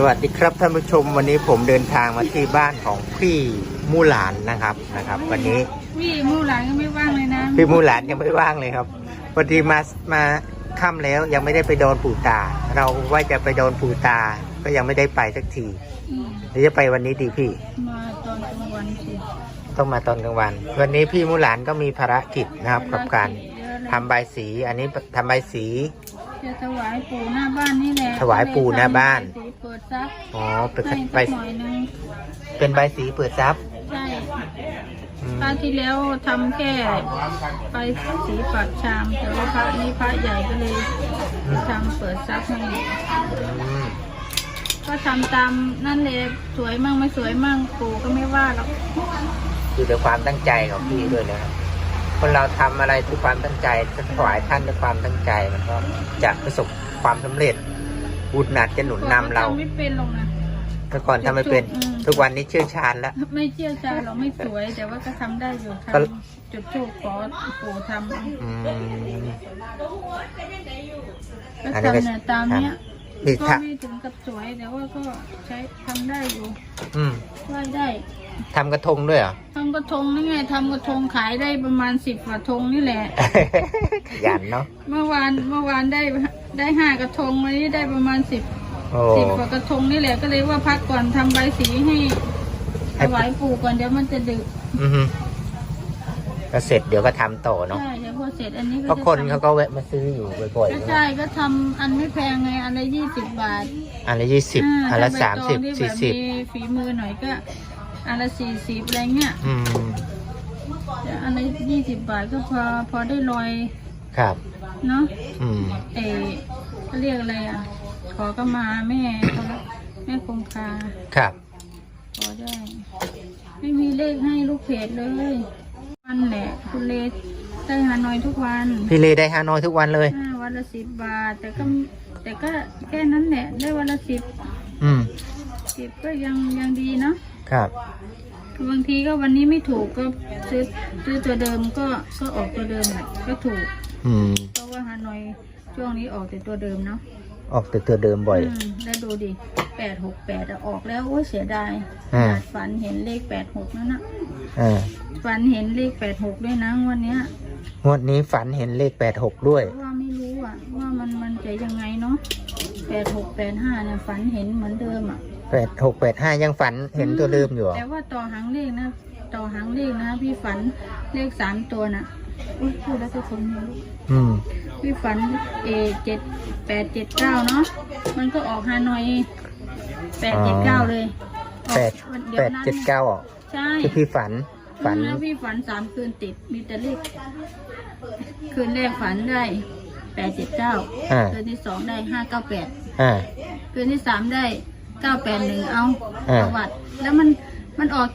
สวัสดีครับท่านผู้ชมวันนี้ผมเดินทางมาที่บ้านของพี่มูหลานนะครับนะครับ วันนี้พี่มู่หลานก็ไม่ว่างเลยนะพี่มูหลานยังไม่ว่างเลยครับพอดีมามาค่ำแล้วยังไม่ได้ไปโดนปู่ตา เราว่าจะไปโดนปู่ตา ก็ยังไม่ได้ไปสักทีอืมเดี๋ยวจะไปวันนี้ดีพี่ มาตอนกลางวันสิต้องมาตอนกลางวัน วันนี้พี่มูหลานก็มีภารกิจนะครับกับการเยอะเลยทำใบายสี อันนี้ทำใบายสี จะถวายปู่หน้าบ้านนี่แหละถวายปู่หน้าบ้านสีเปิดซับอ๋อเป็นให้ใบสักหน่อยนึงเป็นใบายสีเปิดซับใช่อืมพระที่แล้วทำแค่ไปสีปัดชาม แต่ว่าพระนี้พระใหญ่ก็เลยทำเปิดซับให้อืมก็ทำตามนั่นเลยสวยมั่งไม่สวยมั่งปู่ก็ไม่ว่าหรอกอยู่ด้วยความตั้งใจของพี่ด้วยนะครับ คนเราทำอะไรด้วยความตั้งใจจะถวายท่านด้วยความตั้งใจมันก็จะประสบความสำเร็จบุญหนักจะหนุนนำเราทำไม่เป็นหรอกนะแต่ก่อนทำไม่เป็นอืมทุกวันนี้เชี่ยวชาญแล้ว ไม่เชี่ยวชาญหรอกไม่สวย แต่ว่าก็ทำได้อยู่ก็ทำจุดทูปขอปู่ทำอืมก็อันนี้ก็ทำเนี่ยตามเนี้ยนี่ก็ถ้าไม่ถึงกับสวยแต่ว่าก็ใช้ทำได้อยู่อืมไหว่าได้ ทำกระทงด้วยเหรอ ทำกระทงนี่ไงทำกระทงขายได้ประมาณสิบกว่าทงนี่แหละ ขยันเนาะเมื่อวานเมื่อวานได้ได้ห้ากระทงวันนี้ได้ประมาณสิบโอ้สิบกว่ากระทงนี่แหละก็เลยว่าพักก่อนทำใบสีให้ถวายปู่ก่อนเดี๋ยวมันจะดึกอือฮึก็เสร็จเดี๋ยวก็ทำต่อเนาะใช่เดี๋ยวพอเสร็จอันนี้ก็เพราะจะคนทำเขาก็แวะมาซื้ออยู่บ่อยๆก็ใช่ไหมใช่ก็ทำอันไม่แพงไงอันละยี่สิบบาทอันละยี่สิบอ่อันละถ้สามใบตสิอบงที่สี่แบบสิบมีฝีมือหน่อยก็ อันละสี่สิบอะไรเงี้ยอืมแต่อันละยี่สิบบาทก็พอพอได้ลอยครับ เนาะอืมเออเขาเรียกอะไรอะ ขอก็มาแม่แม่คงคาครับ ขอได้ ไม่มีเลขให้ลูกเพจเลยวันแหละ คุณเลได้ฮานอยทุกวันพี่เลได้ฮานอยทุกวันเลย อ่าวันละสิบบาท แต่ก็แต่ก็แค่นั้นแหละได้วันละสิบอืมสิบก็ยังยังดีเนาะ ครับบางทีก็วันนี้ไม่ถูกก็ซื้อซื้อตัวเดิมก็ก็ออกตัวเดิมแหละก็ถูกอืมเพราะว่าฮานอยช่วงนี้ออกแต่ตัวเดิมเนาะออกแต่ตัวเดิมบ่อย อืมแล้วดูดิแปดหกแปดออกแล้วโอ้ยเสียดายอ่าขนาดฝันเห็นเลขแปดหกนั่นนะอ่าฝันเห็นเลขแปดหกด้วยนะงวันเนี้ยงวดนี้ฝันเห็นเลขแปดหกด้วย เพราะว่าไม่รู้อะว่ามันมันจะยังไงเนาะแปดหกแปดห้าเนี่ยฝันเห็นเหมือนเดิมอะ แปดหกแปดห้ายังฝันเห็นตัวเดิมอยู่เหรอแต่ว่าต่อหางเลขนะ ต่อหางเลขนะพี่ฝันเลขสามตัวน่ะอุ้ยพูดแล้วทุกคนไม่รู้อืม พี่ฝันเอเจ็ดแปดเจ็ดเก้าเนาะมันก็ออกฮานอยแปดเจ็ดเก้าเลยออกแปดวันยวแปดนั้นเจ็ดเก้าอะใช่ที่พี่ฝันฝัน แล้วพี่ฝันสามคืนติดมีแต่เลขคืนแรกฝันได้แปดเจ็ดเก้าอ่า คืนที่สองได้ห้าเก้าแปดอ่าคืนที่สามได้ เก้าแปดหนึ่งเอาอ่า ประวัติ แล้วมันมันออก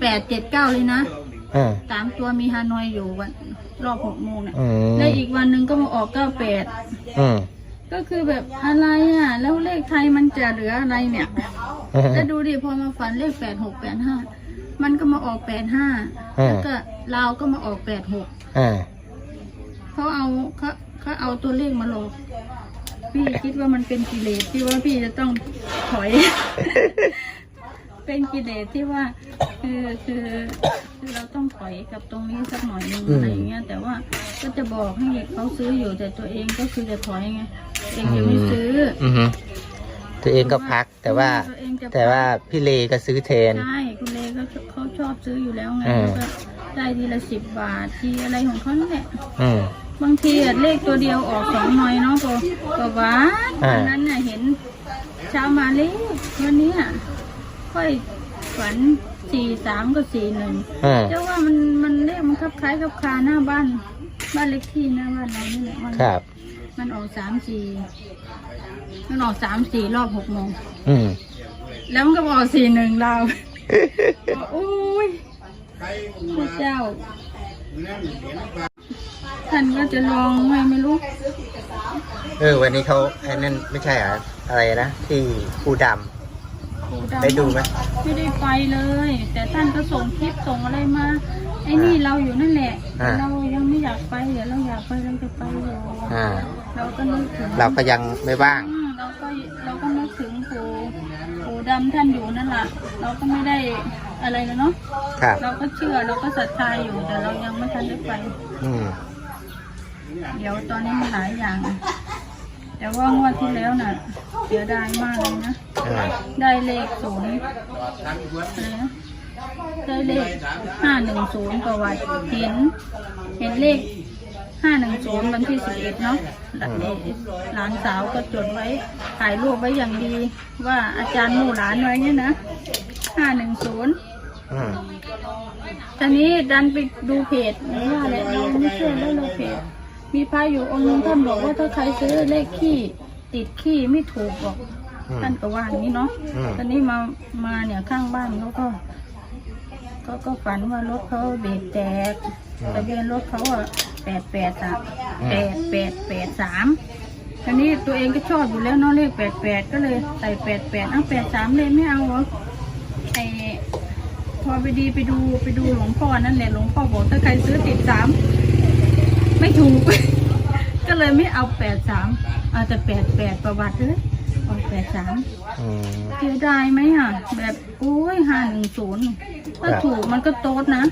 แปดเจ็ดเก้าเลยนะอ่าสามตัวมีฮานอยอยู่วันรอบหกโมงเนี่ยอืมแล้วอีกวันหนึ่งก็มาออกเก้าแปดอืมก็คือแบบอะไรอะ แล้วเลขไทยมันจะเหลืออะไรเนี่ยแล้วดูดิพอมาฝันเลขแปดหกแปดห้ามันก็มาออกแปดห้าอ่า แล้วก็ลาวก็มาออกแปดหก อ่า เขาเอาเขาเขาเอาตัวเลขมาหลอก พี่คิดว่ามันเป็นกิเลสที่ว่าพี่จะต้องถอย เป็นกิเลสที่ว่า คือคือคือเราต้องถอยกับตรงนี้สักหน่อยหนึงอืมอะไรอย่างเงี้ย แต่ว่าก็จะบอกให้เขาซื้ออยู่แต่ตัวเองก็คือจะถอยไงเองจะไม่ซื้ออือฮึตัวเองก็พักแต่ว่าตัวเองจะแต่ว่าพี่เลก็ซื้อแทน ใช่คุณเลก็เขาชอบซื้ออยู่แล้วไงอืมแล้วก็ได้ทีละสิบบาททีอะไรของเขานั่นแหละอืม บางทีอะเลขตัวเดียวออกสองหน่อยเนาะก็ก็หวานอ่า วันนั้นน่ะเห็นเช้ามาเลขวันนี้อะค่อยฝันสี่สามก็สี่หนึ่งอ่า เจ้าว่ามันมันเลขมันคลับคล้ายคลับคาหน้าบ้าน บ้านเล็กที่หน้าบ้านเรานี่แหละมันครับ มันออกสามสี่มันออกสามสี่รอบหกโมง อืม แล้วมันก็บอกสี่หนึ่งเราโอ้ยพระเจ้า ท่านก็จะลองไงไม่รู้เออวันนี้เขาไอ้นั่นไม่ใช่เหรออะไรนะที่ปูดปู่ำได้ดูไหมไม่ได้ไปเลย แต่ท่านก็ส่งคลิปส่งอะไรมาไอ้นี่เราอยู่นั่นแหละ อ่า เรายังไม่อยากไปเดี๋ยวเราอยากไปเราจะไปอยู่อ่า เราก็นึกถึงเราก็ยังไม่ว่าง อืมเราก็เราก็นึกถึงปู่ดำท่านอยู่นั่นแหละเราก็ไม่ได้อะไรเลยเนาะครับ เราก็เชื่อเราก็ศรัทธาอยู่แต่เรายังไม่ทันได้ไป อืม เดี๋ยวตอนนี้มันหลายอย่าง แต่ว่างวดที่แล้วน่ะเสียดายมากเลยนะ อ่าได้เลขศูนย์อะไรนะได้เลขห้าหนึ่งศูนย์ประวัติเห็น เห็นเลขห้าหนึ่งศูนย์วันที่สิบเอ็ดเนาะหลานสาวก็จดไว้ถ่ายรูปไว้อย่างดี ว่าอาจารย์หมู่หลานไว้เนี่ยนะห้าหนึ่งศูนย์ อืม ตอนนี้ดันไปดูเพจหรือว่าอะไรเราไม่เชื่อแล้วเราเพจ มีพระอยู่องค์หนึงท่านบอกว่าถ้าใครซื้อเลขขี้ติดขี้ไม่ถูกหรอกอืมท่านก็ว่าอย่างนี้เนาะอืม ตอนนี้มามาเนี่ยข้างบ้านเขาก็ก็ก็ฝันว่ารถเขาเบรกแตกทะเบียนรถเขาอะแปดแปดสามแปดแปดแปดสามทีนี้ตัวเองก็ชอบอยู่แล้วเนาะเลขแปดแปดก็เลยใส่แปดแปดเอาแปดสามเลยไม่เอาเหรอไอ พอไปดีไปดูไปดูหลวงพ่อนั่นแหละหลวงพ่อบอกถ้าใครซื้อติดสาม ไม่ถูก ก็เลยไม่เอาแปดสามเอาแต่แปดแปดประวัติเลยเอาแปดสามอืมเสียดายไหมอะ แบบโอ้ยห้าหนึ่งศูนย์ถ้าครับถูกมันก็โต๊ดนะ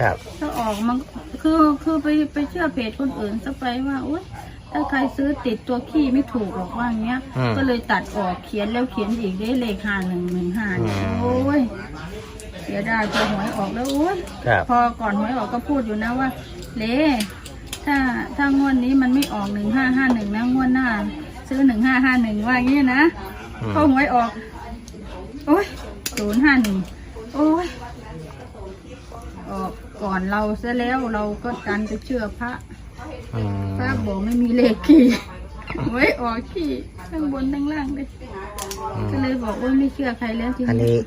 ครับ ถ้าออกมันคือคือไปไปเชื่อเพจคนอื่นซะไปว่าโอ๊ยถ้าใครซื้อติดตัวขี้ไม่ถูกหรอกว่าอย่างเงี้ย อืมก็เลยตัดออกเขียนแล้วเขียนอีกได้เลขห้าหนึ่งหนึ่งห้าเนี่ยอืม โอ้ยเสียดายพอหวยออกแล้วโอ้ย ครับ พอก่อนหวยออกก็พูดอยู่นะว่า เล ถ้าถ้างวดนี้มันไม่ออกหนึ่งห้าห้าหนึ่งนะงวดหน้า ซื้อหนึ่งห้าห้าหนึ่งว่าอย่างเงี้ยนะอืมพอหวยออก โอ้ยศูนย์ห้าหนึ่งโอ้ยออกก่อนเราซะแล้วเราก็ดันไปเชื่อพระ อืมพระบอกไม่มีเลขขี่ไว้ออกขี่ทั้งบนทั้งล่างเลยอืมก็เลยบอกว่าไม่เชื่อใครแล้วทีอันนี้นี้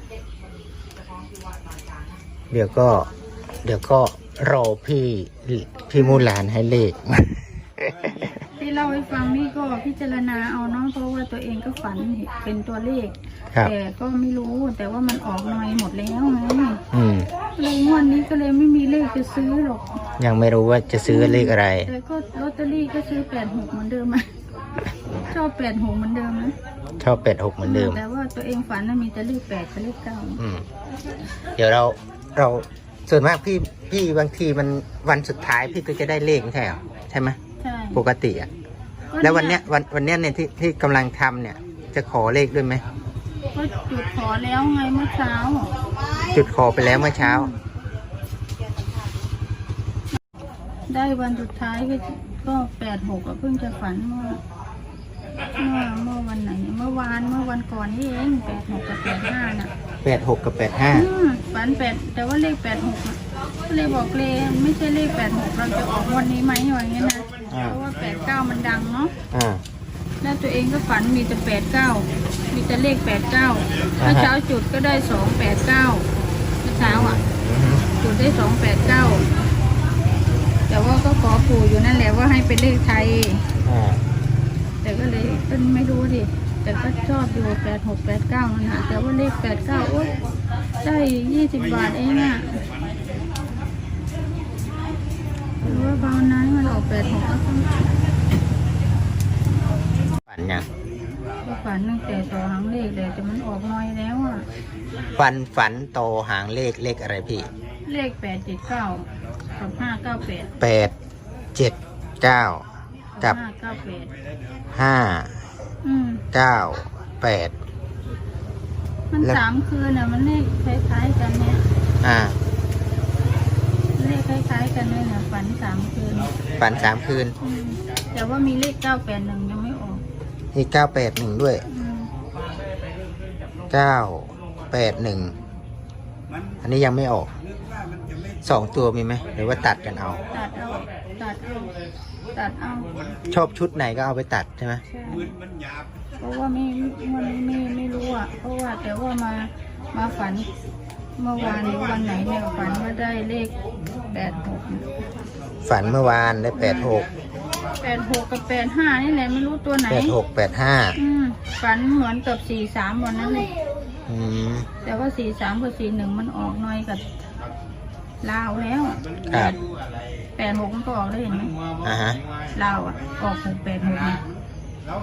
เดี๋ยวก็ เดี๋ยวก็ รอพี่พี่มูหลานให้เลข ที่เล่าให้ฟังนี่ก็พิจารณาเอาเนาะเพราะว่าตัวเองก็ฝันเห็นเป็นตัวเลข ครับ แต่ก็ไม่รู้แต่ว่ามันออกหน่อยหมดแล้วไงอืม เลยงวดนี้ก็เลยไม่มีเลขจะซื้อหรอก ยังไม่รู้ว่าจะซื้อเลขอะไร แต่ก็ลอตเตอรี่ก็ซื้อแปดหกเหมือนเดิมอะ ชอบแปดหกเหมือนเดิมนะชอบเป็ดหกเหมือนเดิม แต่ว่าตัวเองฝันน่ะมีแต่เลขแปดกับเลขเก้าอืม เดี๋ยวเราเรา ส่วนมากพี่พี่บางทีมันวันสุดท้ายพี่ก็จะได้เลขไม่ใช่เหรอใช่ไหมใช่ปกติอะแล้ววันเนี้ยวันวันเนี้ยเนี่ยที่ที่กำลังทำเนี่ย จะขอเลขด้วยไหมก็จุดขอแล้วไงเมื่อเช้า จุดขอไปแล้วเมื่อเช้า ได้วันสุดท้ายก็ก็แปดหกก็เพิ่งจะฝันเมื่อเมื่อเมื่อวันไหน เมื่อวานเมื่อวันก่อนนี่เองแปดหกกับแปดห้าน่ะ แปดหกกับแปดห้าอืมฝันแปดแต่ว่าเลขแปดหกอะก็เลยบอกเลยไม่ใช่เลขแปดหกเราจะออกวันนี้ไหมอย่างเงี้ยนะเพราะว่าแปดเก้ามันดังเนาะอ่า แล้วตัวเองก็ฝันมีแต่แปดเก้ามีแต่เลขแปดเก้าอ่าฮะเมื่อเช้าจุดก็ได้สองแปดเก้าเมื่อเช้าอะอือฮึจุดได้สองแปดเก้าแต่ว่าก็ขอปู่อยู่นั่นแหละว่าให้เป็นเลขไทย อ่า แต่ก็เลยเป็นไม่รู้ดิ แต่ก็ชอบอยู่แปดหกแปดเก้านั่นนะแต่ว่าเลขแปดเก้าโอ๊ยได้ยี่สิบบาทเองอะหรือว่าเบานั้นมันออกแปดหกก็ต้องฝันยังก็ฝันตั้งแต่สองหางเลขเลยแต่มันออกน้อยแล้วอะฝันฝันโตหางเลขเลขอะไรพี่เลขแปดเจ็ดเก้ากับห้าเก้าแปดแปดเจ็ดเก้ากับห้าเก้าแปดห้า อืมเก้าแปด มันแล้ว สามคืนอะ มันเลขคล้ายๆกันเนี่ยอ่า เลขคล้ายๆกันเลยนะฝันสามคืนฝันสามคืนอืมแต่ว่ามีเลขเก้าแปดหนึ่งยังไม่ออกมีเก้าแปดหนึ่งด้วยอืมเก้าแปดหนึ่งอันนี้ยังไม่ออก สองตัวมีไหมหรือว่าตัดกันเอา ตัดเอาตัดเอาตัดเอาชอบชุดไหนก็เอาไปตัดใช่ไหมใช่เพราะว่าไม่มันไม่ไม่รู้อะเพราะว่าแต่ว่ามามาฝันเมื่อวานหรือวันไหนเนี่ยฝันว่าได้เลขแปดหกฝันเมื่อวานได้แปดหกแปดหกกับแปดห้านี่แหละไม่รู้ตัวไหนแปดหกแปดห้าอืมฝันเหมือนกับสี่สามวันนั้นเลยอืมแต่ว่าสี่สามกับสี่หนึ่งมันออกน้อยกับ ลาวแล้วครับแปดหกมันก็ออกได้วเห็นไหมอ่าฮะลาวอะออกหกแปดหกเนี่ย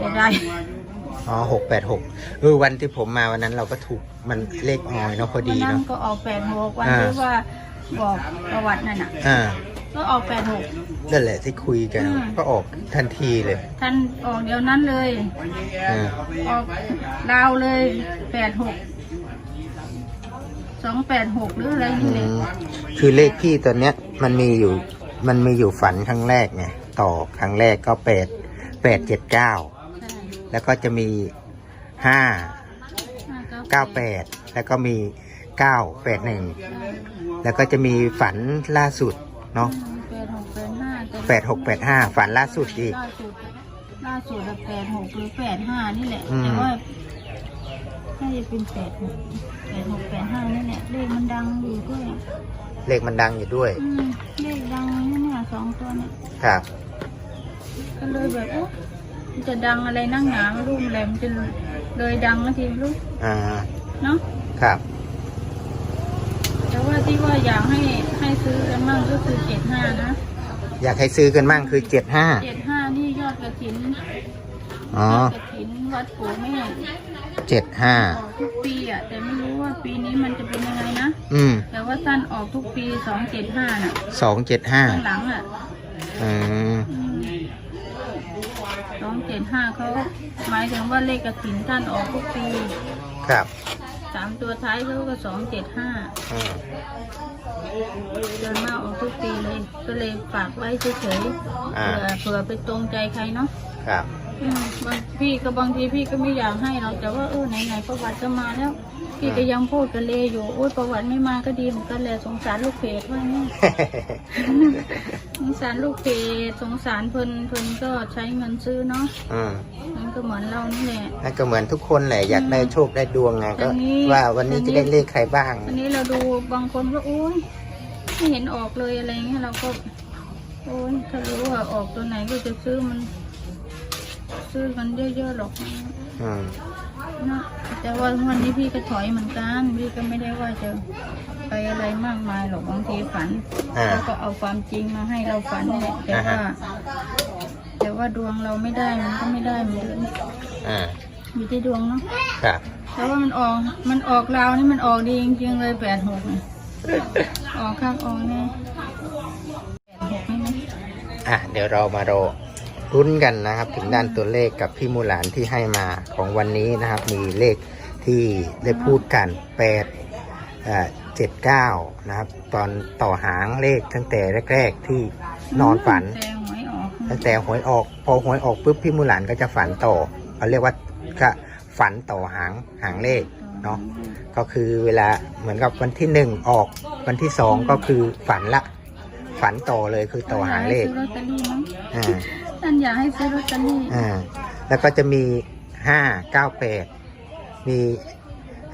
จะได้ อ๋อหกแปดหกเออวันที่ผมมาวันนั้นเราก็ถูกมันเลขออยเนาะพอดีวันนั้นเนาะก็ออกแปดหกวันอ่า ที่ว่าบอกประวัตินั่นน่ะ อ่าก็ออกแปดหก นั่นแหละที่คุยกัน อืม ก็ออกทันทีเลยท่านออกเดี๋ยวนั้นเลย อ่าออกดาวเลยแปดหก สองแปดหกหรืออะไรอืนี่เลยมคือเลขพี่ตัวเนี้ยมันมีอยู่มันมีอยู่ฝันครั้งแรกไงต่อครั้งแรกก็แปดแปดเจ็ดเก้าใช่แล้วก็จะมีห้าห้าเก้าแปดแล้วก็มีเก้าแปดหนึ่งแล้วก็จะมีฝันล่าสุดเนาะแปดหกแปดห้าแปดหกแปดห้าฝันล่าสุดอีกล่าสุดล่าสุดแปดหกหรือแปดห้านี่แหละอืมแต่ว่า น่าจะเป็นแปดหกแปดหกแปดห้านี่แหละเลขมันดังอยู่ด้วยเลขมันดังอยู่ด้วย อืมเลขดังนี่เนี่ยสองตัวเนี่ยครับ ก็เลยแบบโอ้มันจะดังอะไรนั่งหนาไม่รู้อะไรมันจะเลยดังแล้วทีไม่รู้อ่า เนาะครับ แต่ว่าที่ว่าอยากให้ให้ซื้อกันมั่งก็คือเจ็ดห้านะอยากให้ซื้อกันมั่งคือเจ็ดห้าเจ็ดห้านี่ยอดกระถินอ๋อ ยอดกระถินวัดปู่แม่ เจ็ดห้าออกทุกปีอะแต่ไม่รู้ว่าปีนี้มันจะเป็นยังไงนะ อืมแต่ว่าสั้นออกทุกปีสองเจ็ดห้าน่ะสองเจ็ดห้าข้างหลังอะอืมสองเจ็ดห้าเขาหมายถึงว่าเลขกระถินท่านออกทุกปีครับสามตัวท้ายเขาก็สองเจ็ดห้าอืมเดินมาออกทุกปีเลยก็เลยฝากไว้เฉยๆอ่าเผื่อเผื่อไปตรงใจใครเนาะ ครับอืมบางพี่ก็บางทีพี่ก็ไม่อยากให้เราแต่ว่าเออไหนๆประวัติก็มาแล้ว พี่ก็ยังพูดกันเลยอยู่โอ้ยประวัติไม่มาก็ดีเหมือนกันแหละสงสารลูกเพจว่าเนี่ย สงสารลูกเพจสงสารเพิ่นเพิ่นก็ใช้เงินซื้อเนาะอืมมันก็เหมือนเรานี่แหละ นั่นก็เหมือนทุกคนแหละอยากได้โชคได้ดวงไงก็ อันนี้ว่าวันนี้อันนี้ จะได้เลขใครบ้าง อันนี้เราดูบางคนก็โอ้ยไม่เห็นออกเลยอะไรเงี้ยเราก็ โอ้ยถ้ารู้ว่าออกตัวไหนก็จะซื้อมัน ซื้อกันเยอะๆหรอกอืมนะแต่ว่าวันนี้พี่ก็ถอยเหมือนกัน พี่ก็ไม่ได้ว่าจะไปอะไรมากมายหรอกบางทีฝันอ่า แล้วก็เอาความจริงมาให้เราฝันนี่แหละแต่อ่าว่าฮะ แต่ว่าดวงเราไม่ได้มันก็ไม่ได้เหมือนเดิมอ่าอยู่ที่ดวงเนาะครับ แต่ว่ามันออกมันออกเราวนี่มันออกดีจริงๆเลยแปดหกออกข้างออกแน่แปดหกนี่นะ อะเดี๋ยวเรามารอ รุ้นกันนะครับ ถึงด้านตัวเลขกับพี่มูหลานที่ให้มาของวันนี้นะครับ มีเลขที่ได้พูดกันแปดเจ็ดเก้านะครับ ตอนต่อหางเลขตั้งแต่แรก ๆ ที่นอนฝันแต่หวยออกตั้งแต่หวยออก พอหวยออกปุ๊บพี่มูหลานก็จะฝันต่อเขาเรียกว่าก็ฝันต่อหางหางเลขเนาะก็คือเวลาเหมือนกับวันที่หนึ่งออกวันที่สองก็คือฝันละ ฝันต่อเลยคือต่อหางเลขซื้อลอตเตอรี่มั้งอ่าท่านอยากให้ซื้อลอตเตอรี่อ่าแล้วก็จะมีห้าเก้าแปดมี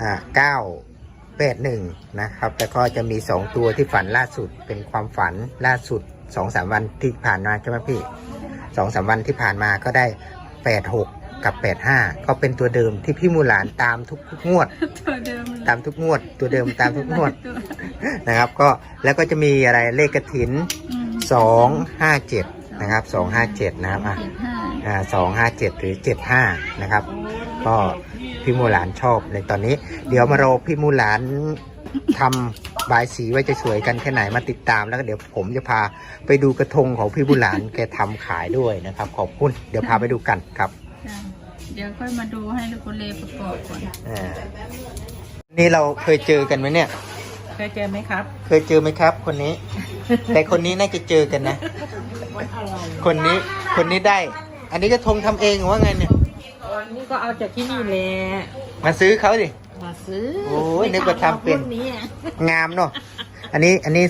อ่าเก้าแปดหนึ่งนะครับ แล้วก็จะมีสองตัวที่ฝันล่าสุดเป็นความฝันล่าสุดสองสามวันที่ผ่านมาใช่ไหมพี่สองสามวันที่ผ่านมาก็ได้แปดหก กับแปดห้าก็เป็นตัวเดิมที่พี่มูหลานตามทุกๆงวด ตัวเดิมเลยตามทุกงวด ตัวเดิมตามทุกงวดนะครับ ก็แล้วก็จะมีอะไรเลขกระถิน อืมสองห้าเจ็ดนะครับสองห้าเจ็ดนะครับอะ เจ็ดห้าอ่าสองห้าเจ็ดหรือเจ็ดห้านะครับ ก็พี่มูหลานชอบในตอนนี้ เดี๋ยวมารอพี่มูหลานทำบายสีไว้จะสวยกันแค่ไหนมาติดตามแล้วก็เดี๋ยวผมจะพาไปดูกระทงของพี่มูหลานแกทำขายด้วยนะครับ ขอบคุณ เดี๋ยวพาไปดูกันครับจ้ะ เดี๋ยวค่อยมาดูให้ลูกคนเลประกอบก่อน อ่า นี่เราเคยเจอกันไหมเนี่ย เคยเจอไหมครับ เคยเจอไหมครับ คนนี้ แต่คนนี้น่าจะเจอกันนะ คนนี้ คนนี้ได้ อันนี้กระทงทำเองหรือว่าไงเนี่ยนี่ก็เอาจากที่นี่แหละมาซื้อเขาดิ มาซื้อโอ้ยนึกว่าทำเป็นรุ่นี้อะงามเนาะ อันนี้ อันนี้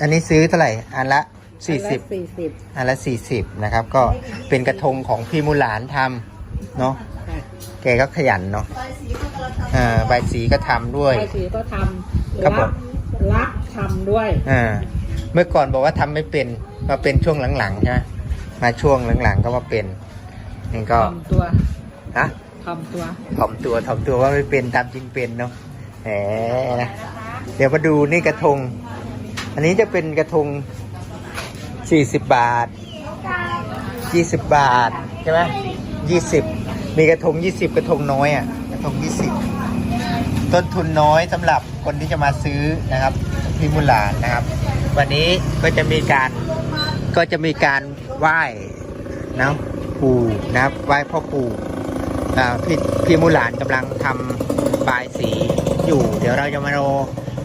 อันนี้ซื้อเท่าไหร่ อันละสี่สิบสี่สิบอันละสี่สิบนะครับ ก็เป็นกระทงของพี่มูหลานทำ เนาะแกก็ขยันเนาะอ่าใบายสีก็ทำด้วย ใบสีก็ทำครับผม รักทำด้วย อ่า เมื่อก่อนบอกว่าทำไม่เป็นมาเป็นช่วงหลังๆใช่ไหมมาช่วงหลังๆก็มาเป็นนี่ก็ทำตัวฮะทำตัว ถ่อมตัวถ่อมตัวว่าไม่เป็นตามจริงเป็นเนาะแหมนะเดี๋ยวมาดูนี่กระทง อันนี้จะเป็นกระทง40 บาท 20 บาท ใช่ไหม 20มีกระทงยี่สิบกระทงน้อยอะกระทงยี่สิบต้นทุนน้อยสำหรับคนที่จะมาซื้อนะครับพิมุลานนะครับ วันนี้ก็จะมีการก็จะมีการไหว้นะปู่นะครับไหว้พ่อปู่พี่พี่มุหลานกำลังทำบายสีอยู่ เดี๋ยวเราจะมาโร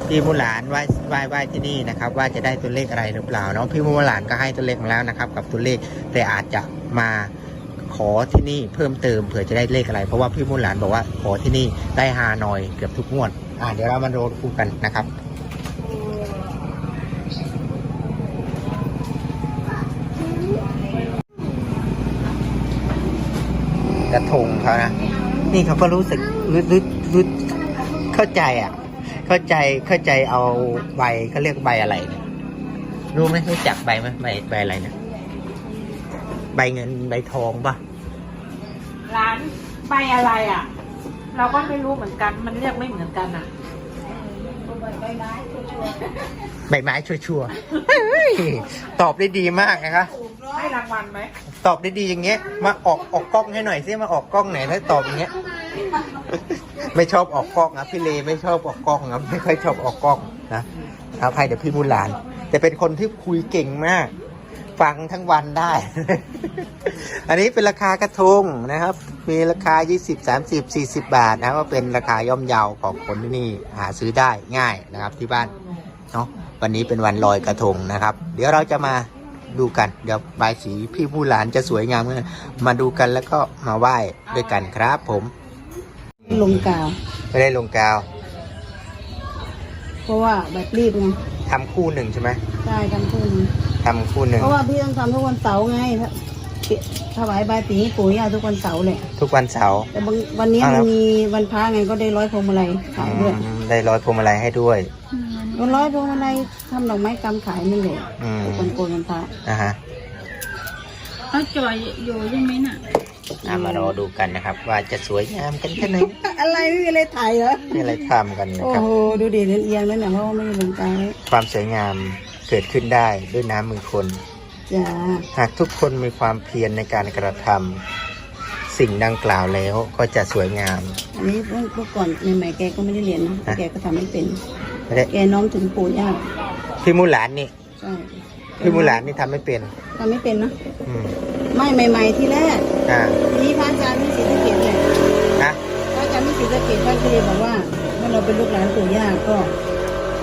พี่มุหลานไหว้ไหว้ไหว้ที่นี่นะครับ ว่าจะได้ตัวเลขอะไรหรือเปล่าเนาะพี่มุหลานก็ให้ตัวเลขมาแล้วนะครับ กับตัวเลขแต่อาจจะมา ขอที่นี่เพิ่มเติมเผื่อจะได้เลขอะไร เพราะว่าพี่มุหลานบอกว่าขอที่นี่ได้ฮานอยเกือบทุกงวดอ่าเดี๋ยวเรามาโรคู่กันนะครับกระทงเขานะ นี่เขาก็รู้สึกรู้รู้รู้เข้าใจอะ เข้าใจเข้าใจเอาใบเขาเรียกใบอะไร รู้ไหมรู้จักใบไหมใบใบอะไรเนี่ย ใบเงินใบทองปะร้านใบอะไรอะ เราก็ไม่รู้เหมือนกันมันเรียกไม่เหมือนกันอะใบไม้ชัวร์ๆเฮ้ยตอบได้ดีมากนะคะ ให้รางวัลไหมตอบได้ดีอย่างเงี้ย มาออกออกกล้องให้หน่อยสิมาออกกล้องไหนอยถ้าตอบอย่างเงี้ย ไม่ชอบออกกล้องนะพี่เลไม่ชอบออกกล้องนะไม่ค่อยชอบออกกล้องนะครับให้เดี๋ยวพี่มูหลาน แต่เป็นคนที่คุยเก่งมาก ฟังทั้งวันได้ อันนี้เป็นราคากระทงนะครับ มีราคา 20 30 40 บาทนะก็เป็นราคาย่อมเยาของคนที่นี่หาซื้อได้ง่ายนะครับที่บ้านเนาะวันนี้เป็นวันลอยกระทงนะครับ เดี๋ยวเราจะมาดูกัน เดี๋ยวบายสีพี่ผู้หลานจะสวยงามกันมาดูกันแล้วก็มาไหว้ด้วยกันครับผมลงกาว ไม่ได้ลงกาว เพราะว่าแบบรีบไงทำคู่หนึ่งใช่ไหมใช่กันทุนทำคู่หนึ่งเพราะว่าพี่ต้องทำทุกวันเสาร์ไงถ้าถวายบายสีให้ปู่ย่าทุกวันเสาร์แหละทุกวันเสาร์ แต่บางวันนี้อ่าแล้มัว นมีวันพระไงก็ได้ร้อยพวงมาลัยขายด้วยอืมได้ร้อยพวงมาลัยให้ด้วย วันร้อยพวงมาลัยทำดอกไม้กำขายนี่แหละอืม ทุกวันโกนวันพระนะฮะเขาจอยอยู่ใช่ไหมน่ะ อะมารอดูกันนะครับ ว่าจะสวยงามกันแค่ไหนอะไรไม่มีอะไรถ่ายเหรอนี่อะไรทำกันนะโอ้ครับ โหดูดิเอียงแล้วเนี่ยเพราะว่าไม่ได้ลงกาวไว้ความสวยงามเกิดขึ้นได้ด้วยน้ำมือคน จ้าหากทุกคนมีความเพียรในการกระทำสิ่งดังกล่าวแล้วก็จะสวยงาม อันนี้เมื่อก่อนใหม่ๆแกก็ไม่ได้เรียนนะฮะ แกก็ทำไม่เป็น ไม่ได้แกน้อมถึงปู่ย่าพี่มูหลานนี่ใช่พี่มูหลานนี่ทำไม่เป็นทำไม่เป็นนะอืม ไม่ใหม่ๆที่แรกอ่าทีนี้พระอาจารย์ที่ศรีสะเกดเลยนะพระอาจารย์ที่ศรีสะเกดท่านก็เลยบอกว่าเมื่อเราเป็นลูกหลานปู่ย่าก็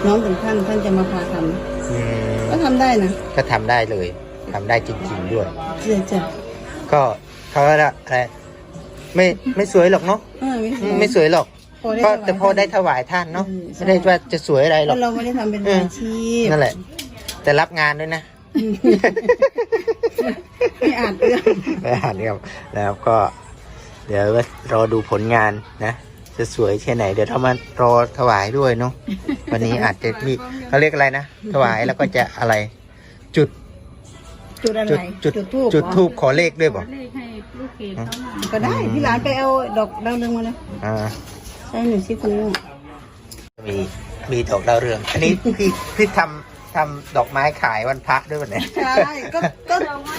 น้อมถึงท่านท่านจะมาพาทำอืมก็ทำได้นะก็ทำได้เลยทำได้จริง ๆ ด้วยเชื่อจ้ะก็เขาว่าอะไรไม่ไม่สวยหรอกเนาะเออไม่อืใช่มไม่สวยหรอก พอได้ก็ถวายแต่พอได้ถวายท่านเนาะอืมใช่ไม่ได้ว่าจะสวยอะไรหรแล้อกวเราไม่ได้ทำเป็นเออออาชีพนั่นแหละ แต่รับงานด้วยนะ ไม่อ่านเรื่องแล้วเนี่ยแล้วก็ เดี๋ยวรอดูผลงานนะจะสวยแค่ไหน เดี๋ยวเรามารอถวายด้วยเนาะวันนี้อาจจะมีเขาเรียกอะไรนะถวายแล้วก็จะอะไร จุด จุดอะไรจุดจุดทูบจุดทูบขอเลขด้วยบอกเลขให้ลูกเกดเขามาก็ได้พี่หลานไปเอาดอกดาวเรืองมาเลยอ่าใช่หนึ่งสิคนนึงมีมีดอกดาวเรือง อันนี้พี่พี่ทำ ทำดอกไม้ขายวันพระด้วยวันไหนใช่ก็ก็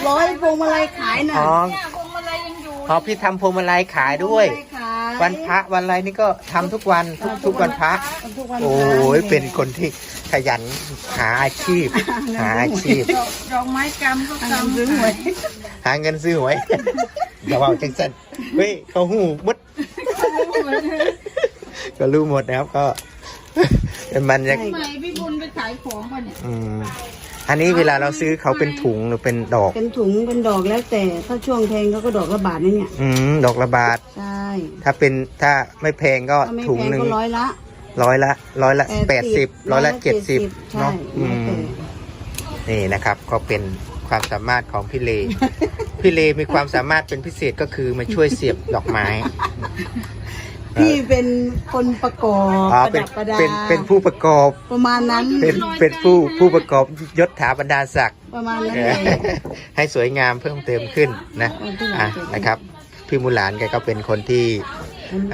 ร้อยพวงมาลัยขายน่ะอ๋อเนี่ยพวงมาลัยยังอยู่อ๋อพี่ทำพวงมาลัยขายด้วยพงมาลัขายวันพระวันอะไรนี่ก็ทำทุกวันทุกทุกวันพระ ทุกวันพระโอ้ยเป็นคนที่ขยันหาอาชีพ หาอาชีพ ดอกดอกไม้กำก็กำซื้อหวยหาเงินซื้อหวยอย่าว่าจังสันเฮ้ยเขาหูมดก็รู้หมดนะครับก็ เป็นมันจะทำไมพี่บุญไปขายของป่ะเนี่ยอืมอันนี้เวลาเราซื้อเขาเป็นถุงหรือเป็นดอก เป็นถุงเป็นดอกแล้วแต่ถ้าช่วงแพงเขาก็ดอกละบาทนะเนี่ย อืมดอกละบาท ใช่ถ้าเป็นถ้าไม่แพงก็ถ้าไม่ถุงแพงหนึ่งก็ร้อยละร้อยละร้อยละแปแปดดสิสิบบร้อยละเจ็ดสิบใช่เนาะอืแล้วมแต่นี่นะครับก็เป็นความสามารถของพี่เล พี่เลมีความสามารถเป็นพิเศษก็คือมาช่วยเสียบดอกไม้ พี่เป็นคนประกอบอ๋อประเป็นดับประดาเป็นเป็นผู้ประกอบ ประมาณนั้นเป็นเป็นผู้ผู้ประกอบยศถาบรรดาศักดิ์ ประมาณนั้นเอเลอยให้สวยงามเพิ่มเติมขึ้นนะเออพี่หลานอะเก่งนะครับ พี่มูหลานแกก็เป็นคนที่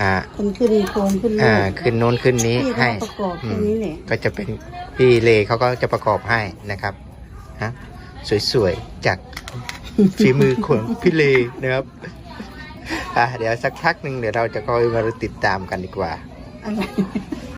อ่า คนขึ้นโครงขึ้นลูอ่ากขึ้นโน้นขึ้นนี้พี่ให้เขาประกอบอืตรมงนี้แหละก็จะเป็นพี่เลเขาก็จะประกอบให้นะครับฮะสวยๆจากฝีมือของพี่เลนะครับ อะเดี๋ยวสักพักหนึ่งเดี๋ยวเราจะคอยมาติดตามกันดีกว่า อะไร